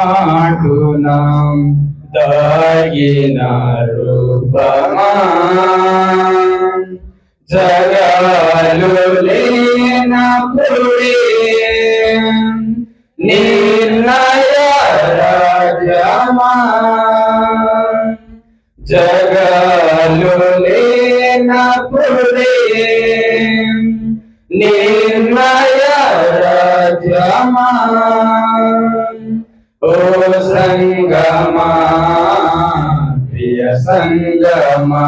తరలమాటునాం దాగిన రూపమా జగాలు లేనప్పుడే నిర్ణయ రాజమా జగాలు లేనప్పుడే నిర్ణయ రాజమా ఓ సంగమా ప్రియ సంగమా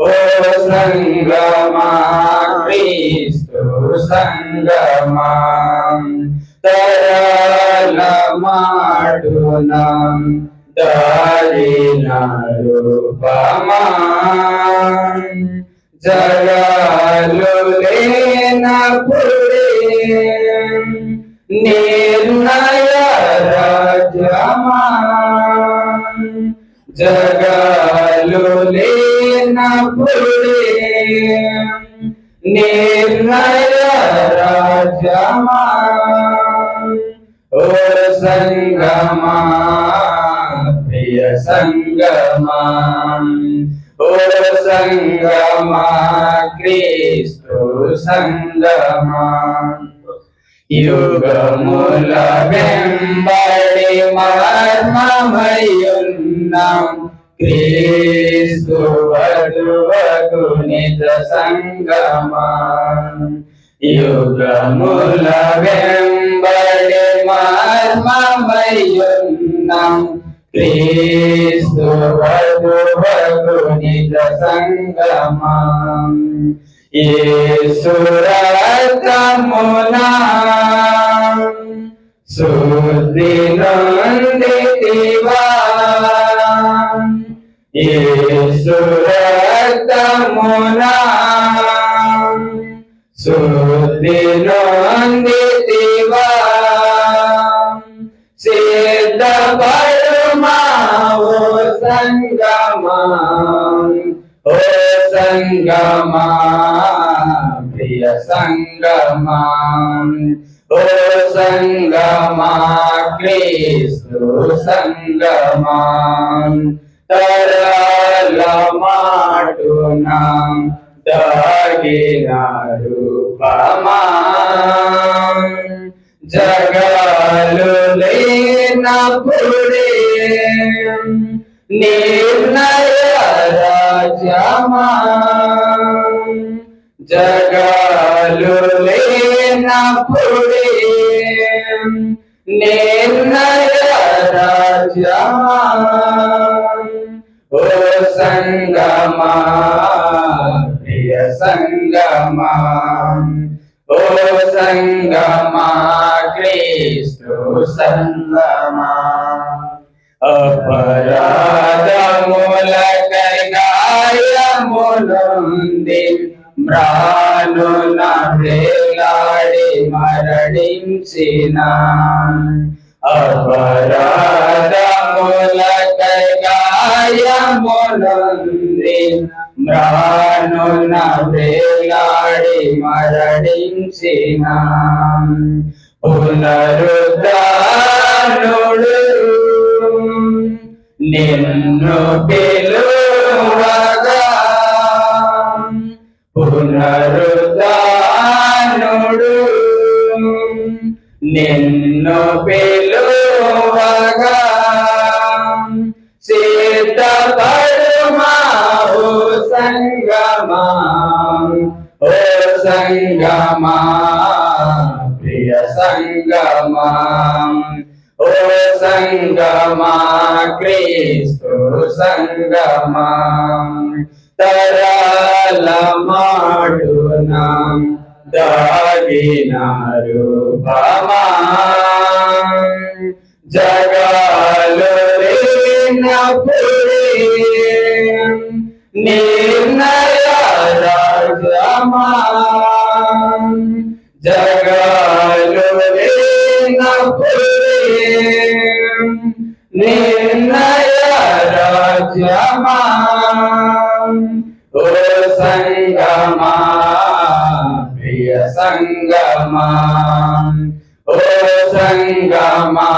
ఓ సంగమా క్రీస్తు సంగమా తరల మాటునం దారిన రూపమా జగాలు లేనప్పుడే నిర్ణయ రాజమా జగాలు లేనప్పుడే నిర్ణయ రాజమా ఓ సంగమా ప్రియ సంగమా ఓ సంగమా క్రీస్తు సంగమా యుగముల వెంబడి మర్మమయున్నాం క్రీస్తు వధువకు నిజ సంగమా. యుగముల వెంబడి మర్మమయున్నాం క్రీస్తు వధువకు నిజ సంగమా. ఈశ్వరతమునా శుద్ధి నొందితివా ఈశ్వరతమునా శుద్ధి నొందితివా సిద్ధపడుమా ఓ సంగమా ఓ సంగమా ప్రియ సంగమా ఓ సంగమా క్రీస్తు సంగమా తరల దాగిన రూపమా జగాలు లేనప్పుడే నిర్ణయ రాజమా జగాలు అప్పుడే నిర్ణయ రాజమా ఓ సంగమా ప్రియ సంగమా ఓ సంగమా క్రీస్తు సంగమా అపరాధములకై గాయములుంది మ్రాను వేలాడి మరణించిన అపరాధములకై గాయములుంది మ్రాను వేలాడి మరణించిన పునరుద్ధానుడు నిన్ను పిల్ల పునరుద్ధానుడు నిన్ను పిలువగా సిద్ధపడుమా సంగమా. ఓ సంగమా ప్రియ సంగమా. ఓ సంగమా క్రీస్తు సంగమా. తరల మాటునా దాగిన రూపమా జగాలు నిర్ణయ రాజమా జగాలు నిర్ణయ రాజమా సంగమా. ఓ ఓ సంగమా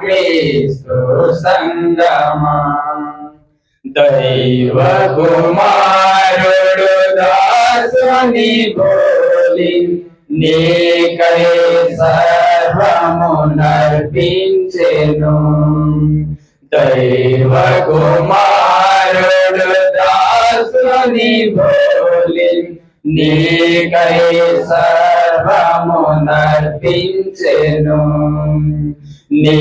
క్రీస్తు సంగమా. దైవ కుమారుడు దాసుని బోలి నీకై సర్వము నర్పించెను దైవ కుమారుడు దాసుని బోలి నీకై సర్వము నర్పించెను నీ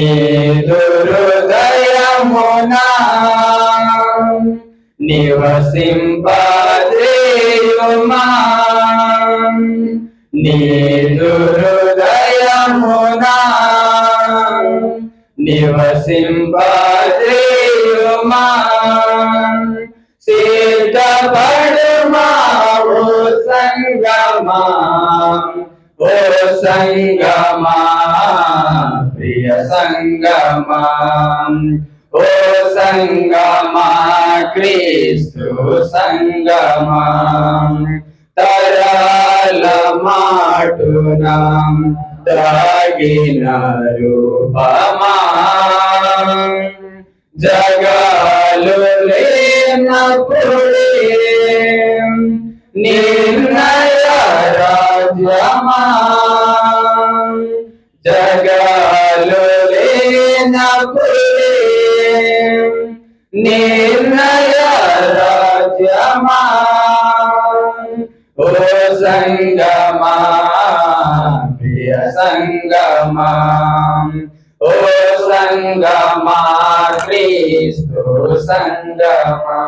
దురుదయమునా నివసింపదేయుమా నీ దురుదయమునా నివసింపదేయుమా సిద్ధపడుమా ఓ సంగమా ఓ సంగమా ప్రియ సంగమా ఓ సంగమా క్రీస్తు సంగమా. తరాల మాటునా త్రాగిన రూపమా జగాలు లేనప్పుడే నిర్ణయ రాజ్యమా జగాలు లేనప్పుడే నిర్ణయ రాజ్యమా ఓ సంగమా ప్రియ సంగమా ఓ సంగమా క్రీస్తు సంగమా